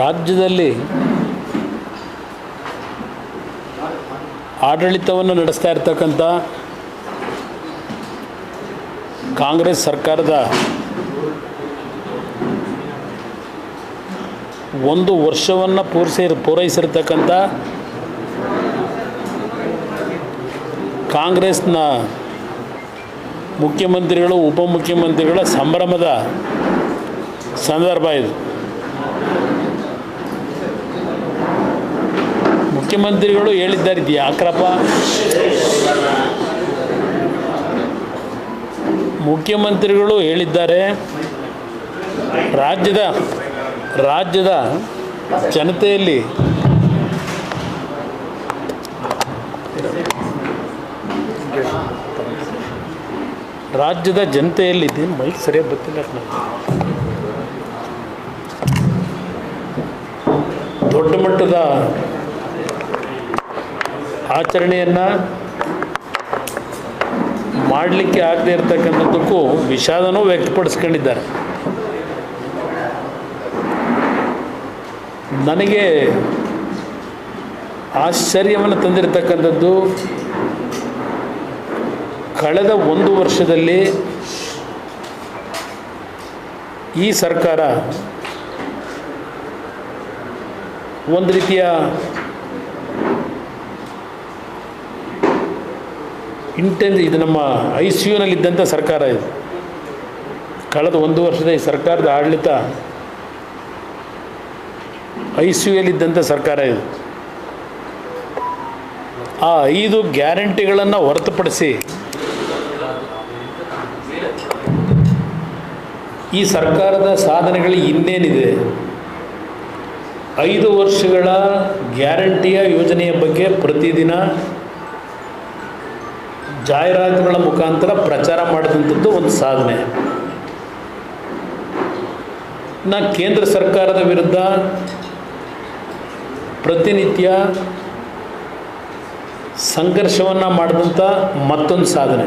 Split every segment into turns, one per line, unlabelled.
ರಾಜ್ಯದಲ್ಲಿ ಆಡಳಿತವನ್ನು ನಡೆಸ್ತಾ ಇರ್ತಕ್ಕಂಥ ಕಾಂಗ್ರೆಸ್ ಸರ್ಕಾರದ ಒಂದು ವರ್ಷವನ್ನು ಪೂರೈಸಿ ಪೂರೈಸಿರ್ತಕ್ಕಂಥ ಕಾಂಗ್ರೆಸ್ನ ಮುಖ್ಯಮಂತ್ರಿಗಳು, ಉಪಮುಖ್ಯಮಂತ್ರಿಗಳ ಸಂಭ್ರಮದ ಸಂದರ್ಭ ಇದು. ಮುಖ್ಯಮಂತ್ರಿಗಳು ಹೇಳಿದ್ದಾರೆ ಇದು ಮುಖ್ಯಮಂತ್ರಿಗಳು ಹೇಳಿದ್ದಾರೆ, ರಾಜ್ಯದ ರಾಜ್ಯದ ಜನತೆಯಲ್ಲಿ ರಾಜ್ಯದ ಜನತೆಯಲ್ಲಿ ಇದೇನು ಮೈಕ್ ಸರಿಯಾಗಿ ಗೊತ್ತಿಲ್ಲ ದೊಡ್ಡ ಮಟ್ಟದ ಆಚರಣೆಯನ್ನು ಮಾಡಲಿಕ್ಕೆ ಆಗದೇ ಇರತಕ್ಕಂಥದ್ದಕ್ಕೂ ವಿಷಾದನೂ ವ್ಯಕ್ತಪಡಿಸ್ಕೊಂಡಿದ್ದಾರೆ. ನನಗೆ ಆಶ್ಚರ್ಯವನ್ನು ತಂದಿರತಕ್ಕಂಥದ್ದು ಕಳೆದ ಒಂದು ವರ್ಷದಲ್ಲಿ ಈ ಸರ್ಕಾರ ಒಂದು ರೀತಿಯ ಇಂಟೆನ್ಸ್ ಇದು ನಮ್ಮ ಐ ಸಿ ಯುನಲ್ಲಿದ್ದಂಥ ಸರ್ಕಾರ ಇದು. ಕಳೆದ ಒಂದು ವರ್ಷದ ಈ ಸರ್ಕಾರದ ಆಡಳಿತ ಐ ಸಿ ಯುಲ್ಲಿದ್ದಂಥ ಸರ್ಕಾರ ಇದು. ಆ ಐದು ಗ್ಯಾರಂಟಿಗಳನ್ನು ಹೊರತುಪಡಿಸಿ ಈ ಸರ್ಕಾರದ ಸಾಧನೆಗಳು ಇನ್ನೇನಿದೆ? ಐದು ವರ್ಷಗಳ ಗ್ಯಾರಂಟಿಯ ಯೋಜನೆಯ ಬಗ್ಗೆ ಪ್ರತಿದಿನ ಜಾಹೀರಾತುಗಳ ಮುಖಾಂತರ ಪ್ರಚಾರ ಮಾಡಿದಂಥದ್ದು ಒಂದು ಸಾಧನೆ. ನಾ ಕೇಂದ್ರ ಸರ್ಕಾರದ ವಿರುದ್ಧ ಪ್ರತಿನಿತ್ಯ ಸಂಘರ್ಷವನ್ನು ಮಾಡಿದಂಥ ಮತ್ತೊಂದು ಸಾಧನೆ.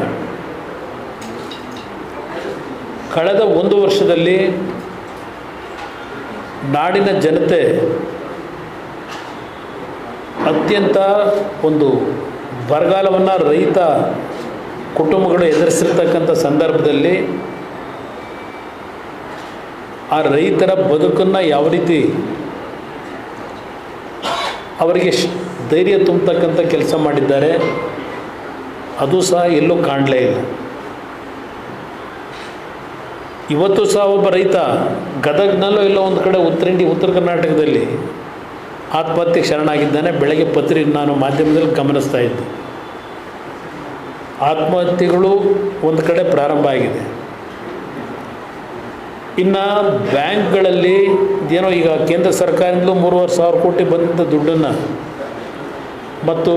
ಕಳೆದ ಒಂದು ವರ್ಷದಲ್ಲಿ ನಾಡಿನ ಜನತೆ ಅತ್ಯಂತ ಒಂದು ಬರಗಾಲವನ್ನು ರೈತ ಕುಟುಂಬಗಳು ಎದುರಿಸಿರ್ತಕ್ಕಂಥ ಸಂದರ್ಭದಲ್ಲಿ ಆ ರೈತರ ಬದುಕನ್ನು ಯಾವ ರೀತಿ ಅವರಿಗೆ ಧೈರ್ಯ ತುಂಬತಕ್ಕಂಥ ಕೆಲಸ ಮಾಡಿದ್ದಾರೆ, ಅದು ಸಹ ಎಲ್ಲೂ ಕಾಣಲೇ ಇಲ್ಲ. ಇವತ್ತು ಸಹ ಒಬ್ಬ ರೈತ ಗದಗ್ನಲ್ಲೋ ಎಲ್ಲೋ ಒಂದು ಕಡೆ ಉತ್ತರ ಇಂಡಿ ಉತ್ತರ ಕರ್ನಾಟಕದಲ್ಲಿ ಆತ್ಮಹತ್ಯೆಗೆ ಶರಣಾಗಿದ್ದಾನೆ. ಬೆಳಗ್ಗೆ ಪತ್ರಿಕೆ ನಾನು ಮಾಧ್ಯಮದಲ್ಲಿ ಗಮನಿಸ್ತಾ ಇದ್ದೆ. ಆತ್ಮಹತ್ಯೆಗಳು ಒಂದು ಕಡೆ ಪ್ರಾರಂಭ ಆಗಿದೆ. ಇನ್ನು ಬ್ಯಾಂಕ್ಗಳಲ್ಲಿ ಏನೋ ಈಗ ಕೇಂದ್ರ ಸರ್ಕಾರದಿಂದಲೂ ಮೂರುವರೆ ಸಾವಿರ ಕೋಟಿ ಬಂದಂಥ ದುಡ್ಡನ್ನು ಮತ್ತು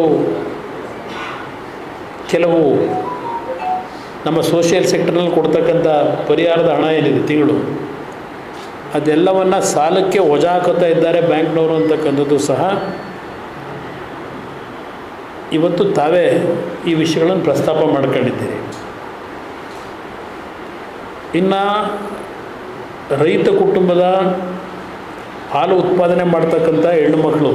ಕೆಲವು ನಮ್ಮ ಸೋಷಿಯಲ್ ಸೆಕ್ಟರ್ನಲ್ಲಿ ಕೊಡ್ತಕ್ಕಂಥ ಪರಿಹಾರದ ಹಣ ಏನಿದೆ ತಿಂಗಳು, ಅದೆಲ್ಲವನ್ನು ಸಾಲಕ್ಕೆ ವಜಾ ಹಾಕುತ್ತಾ ಇದ್ದಾರೆ ಬ್ಯಾಂಕ್ನವರು ಅಂತಕ್ಕಂಥದ್ದು ಸಹ ಇವತ್ತು ತಾವೇ ಈ ವಿಷಯಗಳನ್ನು ಪ್ರಸ್ತಾಪ ಮಾಡ್ಕೊಂಡಿದ್ದೀರಿ. ಇನ್ನು ರೈತ ಕುಟುಂಬದ ಹಾಲು ಉತ್ಪಾದನೆ ಮಾಡ್ತಕ್ಕಂಥ ಹೆಣ್ಣು ಮಕ್ಕಳು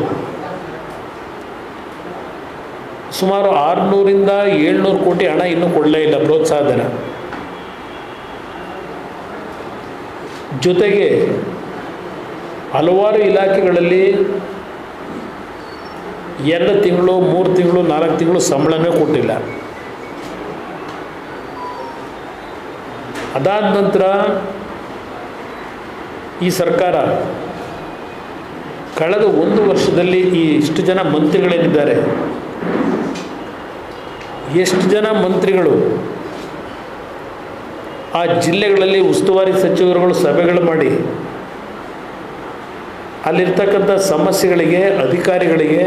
ಸುಮಾರು ಆರುನೂರಿಂದ ಏಳ್ನೂರು ಕೋಟಿ ಹಣ ಇನ್ನೂ ಕೊಡಲೇ ಇಲ್ಲ ಪ್ರೋತ್ಸಾಹಧನ. ಜೊತೆಗೆ ಹಲವಾರು ಇಲಾಖೆಗಳಲ್ಲಿ ಎರಡು ತಿಂಗಳು, ಮೂರು ತಿಂಗಳು, ನಾಲ್ಕು ತಿಂಗಳು ಸಂಬಳನೇ ಕೊಟ್ಟಿಲ್ಲ. ಅದಾದ ನಂತರ ಈ ಸರ್ಕಾರ ಕಳೆದ ಒಂದು ವರ್ಷದಲ್ಲಿ ಈ ಇಷ್ಟು ಜನ ಮಂತ್ರಿಗಳೇನಿದ್ದಾರೆ? ಎಷ್ಟು ಜನ ಮಂತ್ರಿಗಳು? ಆ ಜಿಲ್ಲೆಗಳಲ್ಲಿ ಉಸ್ತುವಾರಿ ಸಚಿವರುಗಳು ಸಭೆಗಳು ಮಾಡಿ, ಅಲ್ಲಿರ್ತಕ್ಕಂಥ ಸಮಸ್ಯೆಗಳಿಗೆ, ಅಧಿಕಾರಿಗಳಿಗೆ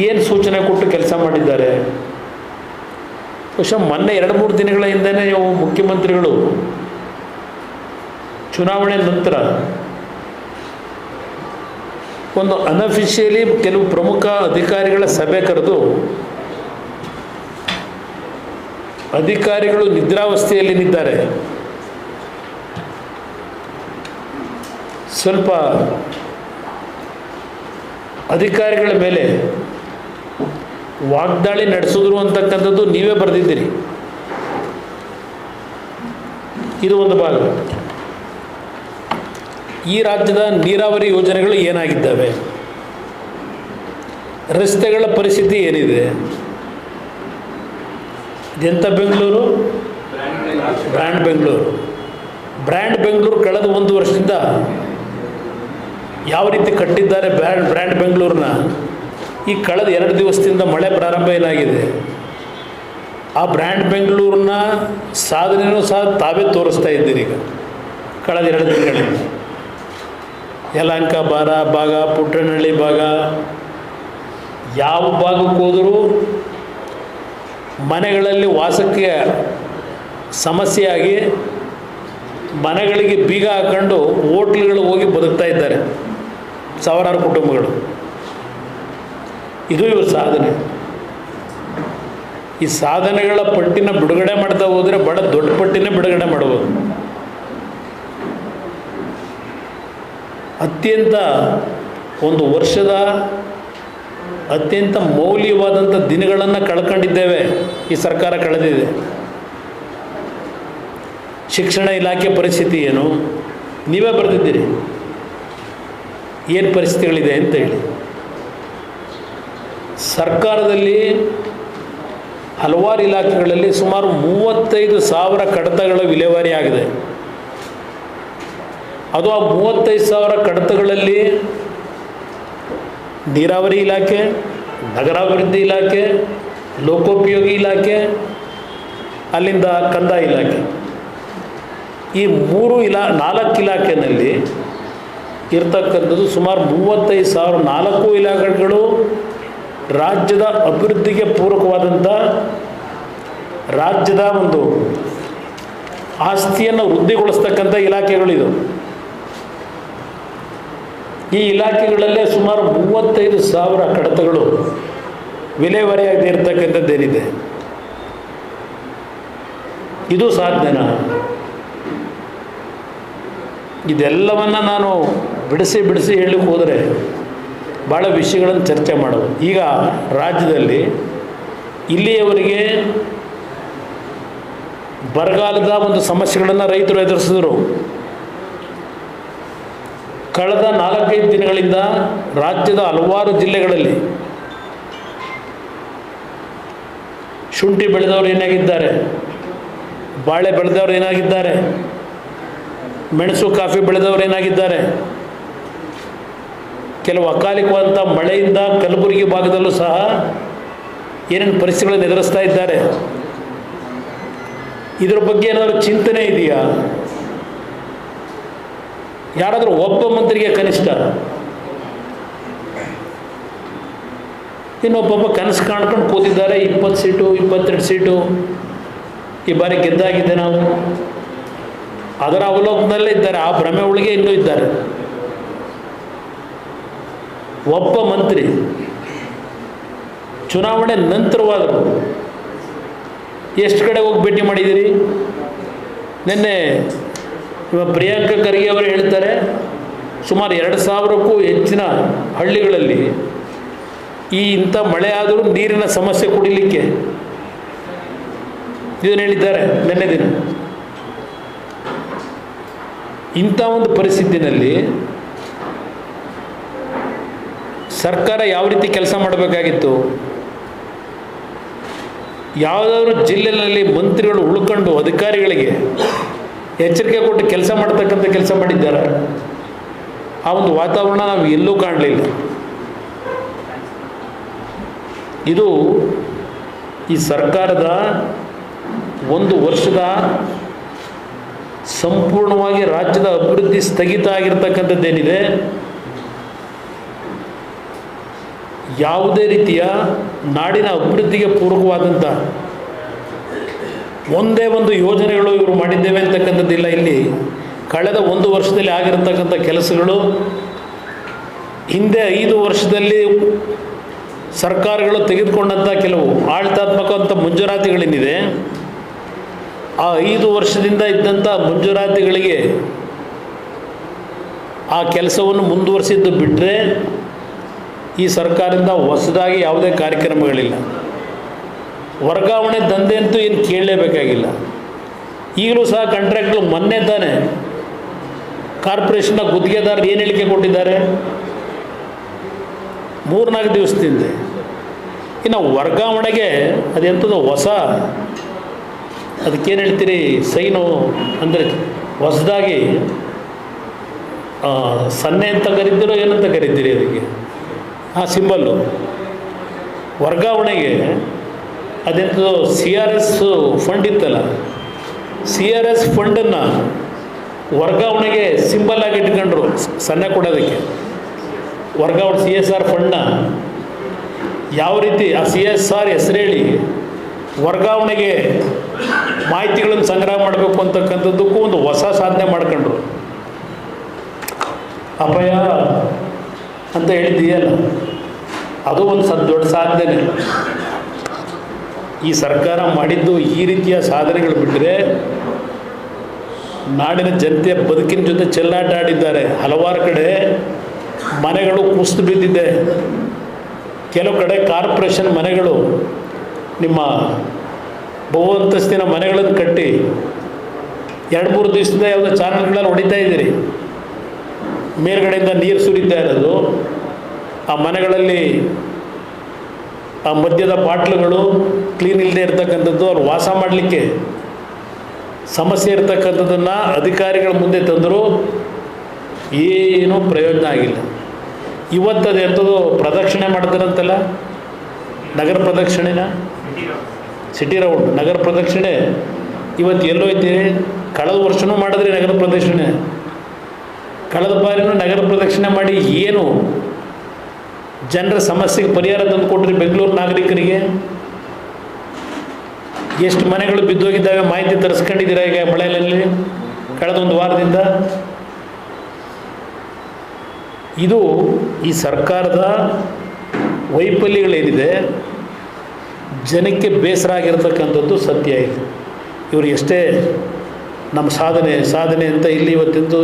ಏನು ಸೂಚನೆ ಕೊಟ್ಟು ಕೆಲಸ ಮಾಡಿದ್ದಾರೆ? ಬಹುಶಃ ಮೊನ್ನೆ ಎರಡು ಮೂರು ದಿನಗಳ ಹಿಂದೆಯೇ ಮುಖ್ಯಮಂತ್ರಿಗಳು ಚುನಾವಣೆ ನಂತರ ಒಂದು ಅನಫಿಷಿಯಲಿ ಕೆಲವು ಪ್ರಮುಖ ಅಧಿಕಾರಿಗಳ ಸಭೆ ಕರೆದು ಅಧಿಕಾರಿಗಳು ನಿದ್ರಾವಸ್ಥೆಯಲ್ಲಿ ನಿದ್ದಾರೆ ಸ್ವಲ್ಪ ಅಧಿಕಾರಿಗಳ ಮೇಲೆ ವಾಗ್ದಾಳಿ ನಡೆಸಿದ್ರು ಅಂತಕ್ಕಂಥದ್ದು ನೀವೇ ಬರೆದಿದ್ದೀರಿ. ಇದು ಒಂದು ಭಾಗ. ಈ ರಾಜ್ಯದ ನೀರಾವರಿ ಯೋಜನೆಗಳು ಏನಾಗಿದ್ದಾವೆ? ರಸ್ತೆಗಳ ಪರಿಸ್ಥಿತಿ ಏನಿದೆ? ಇದೆಂಥ ಬೆಂಗಳೂರು? ಬ್ರ್ಯಾಂಡ್ ಬೆಂಗಳೂರು. ಬ್ರ್ಯಾಂಡ್ ಬೆಂಗಳೂರು ಕಳೆದ ಒಂದು ವರ್ಷದಿಂದ ಯಾವ ರೀತಿ ಕಟ್ಟಿದ್ದಾರೆ ಬ್ರ್ಯಾಂಡ್ ಬ್ರ್ಯಾಂಡ್ ಬೆಂಗಳೂರನ್ನ? ಈ ಕಳೆದ ಎರಡು ದಿವಸದಿಂದ ಮಳೆ ಪ್ರಾರಂಭ ಏನಾಗಿದೆ? ಆ ಬ್ರ್ಯಾಂಡ್ ಬೆಂಗಳೂರನ್ನ ಸಾಧನೆಯೂ ಸಹ ತಾವೇ ತೋರಿಸ್ತಾ ಇದ್ದೀರಿ ಈಗ, ಕಳೆದ ಎರಡು ದಿನಗಳಿಂದ. ಯಲಹಂಕ ಬಾರ ಭಾಗ, ಪುಟ್ಟನಹಳ್ಳಿ ಭಾಗ, ಯಾವ ಭಾಗಕ್ಕೆ ಹೋದರೂ ಮನೆಗಳಲ್ಲಿ ವಾಸಕ್ಕೆ ಸಮಸ್ಯೆಯಾಗಿ ಮನೆಗಳಿಗೆ ಬೀಗ ಹಾಕೊಂಡು ಹೋಟ್ಲ್ಗಳು ಹೋಗಿ ಬದುಕ್ತಾ ಇದ್ದಾರೆ, ಸಾವಿರಾರು ಕುಟುಂಬಗಳು. ಇದು ಇವ್ರ ಸಾಧನೆ. ಈ ಸಾಧನೆಗಳ ಪಟ್ಟಿನ ಬಿಡುಗಡೆ ಮಾಡ್ತಾ ಹೋದರೆ ಬಡ ದೊಡ್ಡ ಪಟ್ಟಿನೇ ಬಿಡುಗಡೆ ಮಾಡ್ಬೋದು. ಅತ್ಯಂತ ಒಂದು ವರ್ಷದ ಅತ್ಯಂತ ಮೌಲ್ಯವಾದಂಥ ದಿನಗಳನ್ನು ಕಳ್ಕೊಂಡಿದ್ದೇವೆ ಈ ಸರ್ಕಾರ ಕಳೆದಿದೆ. ಶಿಕ್ಷಣ ಇಲಾಖೆ ಪರಿಸ್ಥಿತಿ ಏನು? ನೀವೇ ಬರೆದಿದ್ದೀರಿ. ಏನು ಪರಿಸ್ಥಿತಿಗಳಿದೆ ಅಂತ ಹೇಳಿ. ಸರ್ಕಾರದಲ್ಲಿ ಹಲವಾರು ಇಲಾಖೆಗಳಲ್ಲಿ ಸುಮಾರು ಮೂವತ್ತೈದು ಸಾವಿರ ಕಡತಗಳ ವಿಲೇವಾರಿ ಆಗಿದೆ. ಅದು ಆ ಮೂವತ್ತೈದು ಸಾವಿರ ಕಡತಗಳಲ್ಲಿ ನೀರಾವರಿ ಇಲಾಖೆ, ನಗರಾಭಿವೃದ್ಧಿ ಇಲಾಖೆ, ಲೋಕೋಪಯೋಗಿ ಇಲಾಖೆ, ಅಲ್ಲಿಂದ ಕಂದಾಯ ಇಲಾಖೆ. ಈ ಮೂರು ಇಲಾ, ನಾಲ್ಕು ಇಲಾಖೆಯಲ್ಲಿ ಇರ್ತಕ್ಕಂಥದ್ದು ಸುಮಾರು ಮೂವತ್ತೈದು ಸಾವಿರ ನಾಲ್ಕು ಇಲಾಖೆಗಳು ರಾಜ್ಯದ ಅಭಿವೃದ್ಧಿಗೆ ಪೂರಕವಾದಂಥ ರಾಜ್ಯದ ಒಂದು ಆಸ್ತಿಯನ್ನು ವೃದ್ಧಿಗೊಳಿಸ್ತಕ್ಕಂಥ ಇಲಾಖೆಗಳಿದು. ಈ ಇಲಾಖೆಗಳಲ್ಲೇ ಸುಮಾರು ಮೂವತ್ತೈದು ಸಾವಿರ ಕಡತಗಳು ವಿಲೇವಾರಿಯಾಗದೇ ಇರತಕ್ಕಂಥದ್ದೇನಿದೆ. ಇದು ಸಾಧ್ಯನಾ? ಇದೆಲ್ಲವನ್ನು ನಾನು ಬಿಡಿಸಿ ಬಿಡಿಸಿ ಹೇಳಲಿಕ್ಕೆ ಹೋದರೆ ಭಾಳ ವಿಷಯಗಳನ್ನು ಚರ್ಚೆ ಮಾಡೋದು. ಈಗ ರಾಜ್ಯದಲ್ಲಿ ಇಲ್ಲಿಯವರಿಗೆ ಬರಗಾಲದ ಒಂದು ಸಮಸ್ಯೆಗಳನ್ನು ರೈತರು ಎದುರಿಸಿದ್ರು. ಕಳೆದ ನಾಲ್ಕೈದು ದಿನಗಳಿಂದ ರಾಜ್ಯದ ಹಲವಾರು ಜಿಲ್ಲೆಗಳಲ್ಲಿ ಶುಂಠಿ ಬೆಳೆದವರು ಏನಾಗಿದ್ದಾರೆ? ಬಾಳೆ ಬೆಳೆದವರು ಏನಾಗಿದ್ದಾರೆ? ಮೆಣಸು ಕಾಫಿ ಬೆಳೆದವರು ಏನಾಗಿದ್ದಾರೆ? ಕೆಲವು ಅಕಾಲಿಕವಾದಂಥ ಮಳೆಯಿಂದ ಕಲಬುರಗಿ ಭಾಗದಲ್ಲೂ ಸಹ ಏನೇನು ಪರಿಸ್ಥಿತಿಗಳನ್ನು ಎದುರಿಸ್ತಾ ಇದ್ದಾರೆ? ಇದರ ಬಗ್ಗೆ ಏನಾದರೂ ಚಿಂತನೆ ಇದೆಯಾ? ಯಾರಾದರೂ ಒಬ್ಬ ಮಂತ್ರಿಗೆ ಕನಿಷ್ಠ? ಇನ್ನೊಬ್ಬೊಬ್ಬ ಕನಸು ಕಾಣ್ಕೊಂಡು ಕೂತಿದ್ದಾರೆ, ಇಪ್ಪತ್ತು ಸೀಟು, ಇಪ್ಪತ್ತೆರಡು ಸೀಟು, ಈ ಬಾರಿ ಗೆದ್ದಾಗಿದ್ದೆ ನಾವು. ಅದರ ಅವಲೋಕನದಲ್ಲೇ ಇದ್ದಾರೆ, ಆ ಭ್ರಮೆ ಒಳಗೆ ಇನ್ನೂ ಇದ್ದಾರೆ. ಒಬ್ಬ ಮಂತ್ರಿ ಚುನಾವಣೆ ನಂತರವಾದರೂ ಎಷ್ಟು ಕಡೆ ಹೋಗಿ ಭೇಟಿ ಮಾಡಿದ್ದೀರಿ? ನಿನ್ನೆ ಪ್ರಿಯಾಂಕ ಖರ್ಗೆ ಅವರು ಹೇಳ್ತಾರೆ, ಸುಮಾರು ಎರಡು ಸಾವಿರಕ್ಕೂ ಹೆಚ್ಚಿನ ಹಳ್ಳಿಗಳಲ್ಲಿ ಈ ಇಂಥ ಮಳೆ ಆದರೂ ನೀರಿನ ಸಮಸ್ಯೆ ಕುಡಿಲಿಕ್ಕೆ. ಇದನ್ನು ಹೇಳಿದ್ದಾರೆ ನಿನ್ನೆ ದಿನ. ಇಂಥ ಒಂದು ಪರಿಸ್ಥಿತಿನಲ್ಲಿ ಸರ್ಕಾರ ಯಾವ ರೀತಿ ಕೆಲಸ ಮಾಡಬೇಕಾಗಿತ್ತು? ಯಾವುದಾದ್ರೂ ಜಿಲ್ಲೆಯಲ್ಲಿ ಮಂತ್ರಿಗಳು ಉಳ್ಕೊಂಡು ಅಧಿಕಾರಿಗಳಿಗೆ ಎಚ್ಚರಿಕೆ ಕೊಟ್ಟು ಕೆಲಸ ಮಾಡ್ತಕ್ಕಂಥ ಕೆಲಸ ಮಾಡಿದ್ದಾರೆ? ಆ ಒಂದು ವಾತಾವರಣ ನಾವು ಎಲ್ಲೂ ಕಾಣಲಿಲ್ಲ. ಇದು ಈ ಸರ್ಕಾರದ ಒಂದು ವರ್ಷದ ಸಂಪೂರ್ಣವಾಗಿ ರಾಜ್ಯದ ಅಭಿವೃದ್ಧಿ ಸ್ಥಗಿತ ಆಗಿರ್ತಕ್ಕಂಥದ್ದೇನಿದೆ? ಯಾವುದೇ ರೀತಿಯ ನಾಡಿನ ಅಭಿವೃದ್ಧಿಗೆ ಪೂರಕವಾದಂಥ ಒಂದೇ ಒಂದು ಯೋಜನೆಗಳು ಇವರು ಮಾಡಿದ್ದೇವೆ ಅಂತಕ್ಕಂಥದ್ದಿಲ್ಲ ಇಲ್ಲಿ ಕಳೆದ ಒಂದು ವರ್ಷದಲ್ಲಿ ಆಗಿರತಕ್ಕಂಥ ಕೆಲಸಗಳು, ಹಿಂದೆ ಐದು ವರ್ಷದಲ್ಲಿ ಸರ್ಕಾರಗಳು ತೆಗೆದುಕೊಂಡಂಥ ಕೆಲವು ಆಡಳಿತಾತ್ಮಕವಂಥ ಮಂಜೂರಾತಿಗಳೇನಿದೆ ಆ ಐದು ವರ್ಷದಿಂದ ಇದ್ದಂಥ ಮಂಜೂರಾತಿಗಳಿಗೆ ಆ ಕೆಲಸವನ್ನು ಮುಂದುವರಿಸಿದ್ದು ಬಿಟ್ಟರೆ ಈ ಸರ್ಕಾರದಿಂದ ಹೊಸದಾಗಿ ಯಾವುದೇ ಕಾರ್ಯಕ್ರಮಗಳಿಲ್ಲ. ವರ್ಗಾವಣೆ ದಂಧೆ ಅಂತೂ ಏನು ಕೇಳಲೇಬೇಕಾಗಿಲ್ಲ. ಈಗಲೂ ಸಹ ಕಾಂಟ್ರಾಕ್ಟ್ಗಳು ಮೊನ್ನೆ ತಾನೆ ಕಾರ್ಪೊರೇಷನ್ನ ಗುತ್ತಿಗೆದಾರರು ಏನು ಹೇಳಿಕೆ ಕೊಟ್ಟಿದ್ದಾರೆ? ಮೂರ್ನಾಲ್ಕು ದಿವಸದಿಂದ. ಇನ್ನು ವರ್ಗಾವಣೆಗೆ ಅದೆಂಥದ್ದು ಹೊಸ, ಅದಕ್ಕೇನು ಹೇಳ್ತೀರಿ, ಸೈನು ಅಂದರೆ ಹೊಸದಾಗಿ ಸನ್ನೆ ಅಂತ ಕರಿತೀರೋ ಏನಂತ ಕರಿತೀರಿ ಅದಕ್ಕೆ? ಆ ಸಿಂಬಲ್ಲು. ವರ್ಗಾವಣೆಗೆ ಅದೆಂಥದ್ದು ಸಿ ಆರ್ ಎಸ್ ಫಂಡ್ ಇತ್ತಲ್ಲ. ಸಿ ಆರ್ ಎಸ್ ಫಂಡನ್ನು ವರ್ಗಾವಣೆಗೆ ಸಿಂಬಲ್ ಆಗಿ ಇಟ್ಕೊಂಡ್ರು, ಸಣ್ಣ ಕೊಡೋದಕ್ಕೆ. ವರ್ಗಾವಣೆ ಸಿ ಎಸ್ ಆರ್ ಫಂಡ್ನ ಯಾವ ರೀತಿ ಆ ಸಿ ಎಸ್ ಆರ್ ಹೆಸರು ಹೇಳಿ ವರ್ಗಾವಣೆಗೆ ಮಾಹಿತಿಗಳನ್ನು ಸಂಗ್ರಹ ಮಾಡಬೇಕು ಅಂತಕ್ಕಂಥದ್ದಕ್ಕೂ ಒಂದು ಹೊಸ ಸಾಧನೆ ಮಾಡ್ಕೊಂಡ್ರು. ಅಪಾಯ ಅಂತ ಹೇಳಿದ್ದೀಯಲ್ಲ. ಅದು ಒಂದು ಸದ್ ದೊಡ್ಡ ಸಾಧನೆ ಈ ಸರ್ಕಾರ ಮಾಡಿದ್ದು ಈ ರೀತಿಯ ಸಾಧನೆಗಳು ಬಿಟ್ಟರೆ ನಾಡಿನ ಜನತೆಯ ಬದುಕಿನ ಜೊತೆ ಚೆಲ್ಲಾಟ ಆಡಿದ್ದಾರೆ. ಹಲವಾರು ಕಡೆ ಮನೆಗಳು ಕುಸಿದು ಬಿದ್ದಿದೆ. ಕೆಲವು ಕಡೆ ಕಾರ್ಪೊರೇಷನ್ ಮನೆಗಳು ನಿಮ್ಮ ಬಹುವಂತಸ್ತಿನ ಮನೆಗಳನ್ನು ಕಟ್ಟಿ ಎರಡು ಮೂರು ದಿವಸದಿಂದ ಯಾವುದೋ ಚಾನಲ್ಗಳಲ್ಲಿ ಹೊಡಿತಾ ಇದ್ದೀರಿ. ಮೇಲ್ಗಡೆಯಿಂದ ನೀರು ಸುರಿತಾ ಇರೋದು. ಆ ಮನೆಗಳಲ್ಲಿ ಆ ಮದ್ಯದ ಬಾಟ್ಲುಗಳು ಕ್ಲೀನ್ ಇಲ್ಲದೆ ಇರ್ತಕ್ಕಂಥದ್ದು, ಅವ್ರು ವಾಸ ಮಾಡಲಿಕ್ಕೆ ಸಮಸ್ಯೆ ಇರ್ತಕ್ಕಂಥದ್ದನ್ನು ಅಧಿಕಾರಿಗಳ ಮುಂದೆ ತಂದರೂ ಏನೂ ಪ್ರಯೋಜನ ಆಗಿಲ್ಲ. ಇವತ್ತದು ಎಂಥದ್ದು ಪ್ರದಕ್ಷಿಣೆ ಮಾಡ್ತಾರಂತಲ್ಲ? ನಗರ ಪ್ರದಕ್ಷಿಣೆನ? ಸಿಟಿ ರೌಂಡ್ ನಗರ ಪ್ರದಕ್ಷಿಣೆ. ಇವತ್ತು ಎಲ್ಲೋಯ್ತು ಕಳೆದ ವರ್ಷನೂ ಮಾಡಿದ್ರಿ ನಗರ ಪ್ರದಕ್ಷಿಣೆ. ಕಳೆದ ಬಾರಿನೂ ನಗರ ಪ್ರದಕ್ಷಿಣೆ ಮಾಡಿ ಏನು ಜನರ ಸಮಸ್ಯೆಗೆ ಪರಿಹಾರ ತಂದು ಕೊಟ್ಟರೆ ಬೆಂಗಳೂರು ನಾಗರಿಕರಿಗೆ ಎಷ್ಟು ಮನೆಗಳು ಬಿದ್ದೋಗಿದ್ದಾವೆ ಮಾಹಿತಿ ತರಿಸ್ಕೊಂಡಿದ್ದೀರಾ ಈಗ ಮಳೆಯಲ್ಲಿ ಕಳೆದ ಒಂದು ವಾರದಿಂದ? ಇದು ಈ ಸರ್ಕಾರದ ವೈಫಲ್ಯಗಳೇನಿದೆ? ಜನಕ್ಕೆ ಬೇಸರ ಆಗಿರ್ತಕ್ಕಂಥದ್ದು ಸತ್ಯ ಇದು. ಇವರು ಎಷ್ಟೇ ನಮ್ಮ ಸಾಧನೆ ಸಾಧನೆ ಅಂತ ಇಲ್ಲಿ ಇವತ್ತಿಂದು